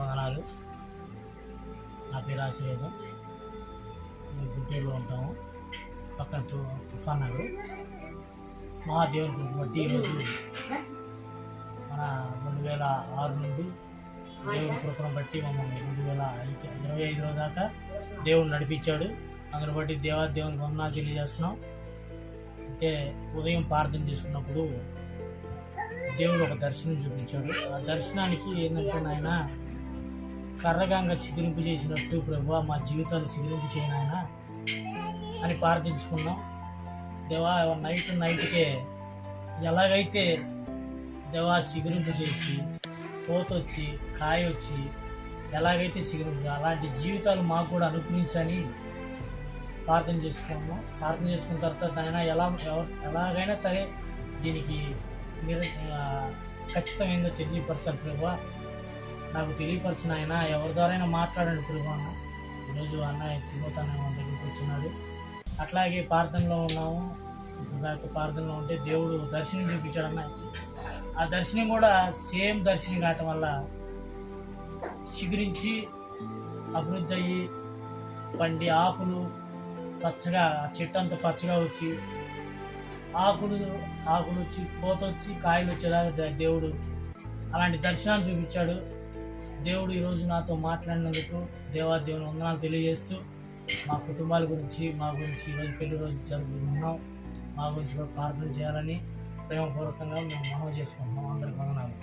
వందనాలు నా పేరు ఆశీర్వాదం మేము గుంటూరులో ఉంటాము. పక్కన తు- తుఫాన్ నగర్. మహాదేవుని బట్టి ఈరోజు మన రెండు వేల ఆరు నుండి దేవుడి కృపను బట్టి మమ్మల్ని రెండు వేల ఐదు ఇరవై ఐదు రోజు దాకా దేవుడు నడిపించాడు. అందుని బట్టి దేవా దేవునికి వందనాలు తెలియజేస్తున్నాం. అంటే ఉదయం ప్రార్థన చేసుకున్నప్పుడు దేవుడు ఒక దర్శనం చూపించాడు. ఆ దర్శనానికి ఏంటంటే నాయన కర్రగంగ చిగురింపు చేసినట్టు ప్రభు మా జీవితాలు చిగురింపు చేయను అని ప్రార్థించుకున్నాం. దేవా నైట్ నైట్కే ఎలాగైతే దేవా చిగురింపు చేసి కోత వచ్చి కాయ వచ్చి ఎలాగైతే చిగురింపు అలాంటి జీవితాలు మాకు కూడా అనుగ్రహించని ప్రార్థన చేసుకున్నాము ప్రార్థన చేసుకున్న తర్వాత ఆయన ఎలా ఎలాగైనా సరే దీనికి మీరు ఖచ్చితంగా తెలియపరచాలి ప్రభు. నాకు తెలియపరిచిన ఆయన ఎవరి ద్వారైనా మాట్లాడండి ప్రభు అన్న ఈరోజు అన్నయ్య తిరుగుతానే మన దగ్గరికి వచ్చినాడు. అట్లాగే ప్రార్థనలో ఉన్నాము. దాకా ప్రార్థనలో ఉంటే దేవుడు దర్శనం చూపించాడు అన్నయ్యకి ఆ దర్శనం కూడా సేమ్ దర్శనం కావటం వల్ల శిఖరించి అభివృద్ధి అయ్యి పండి ఆకులు పచ్చగా ఆ చెట్టు అంతా పచ్చగా వచ్చి ఆకులు ఆకులు వచ్చి కోత వచ్చి కాయలు వచ్చేలాగా దేవుడు అలాంటి దర్శనాలు చూపించాడు. దేవుడు ఈరోజు నాతో మాట్లాడినందుకు దేవాదేవుని వందనాలు తెలియజేస్తూ మా కుటుంబాల గురించి మా గురించి ఈరోజు పెళ్ళి రోజు జరుపుకుంటున్నాం మా గురించి కూడా ప్రార్థన చేయాలని ప్రేమపూర్వకంగా మేము మనవి చేసుకుంటున్నాం అందరికి వందనాలు.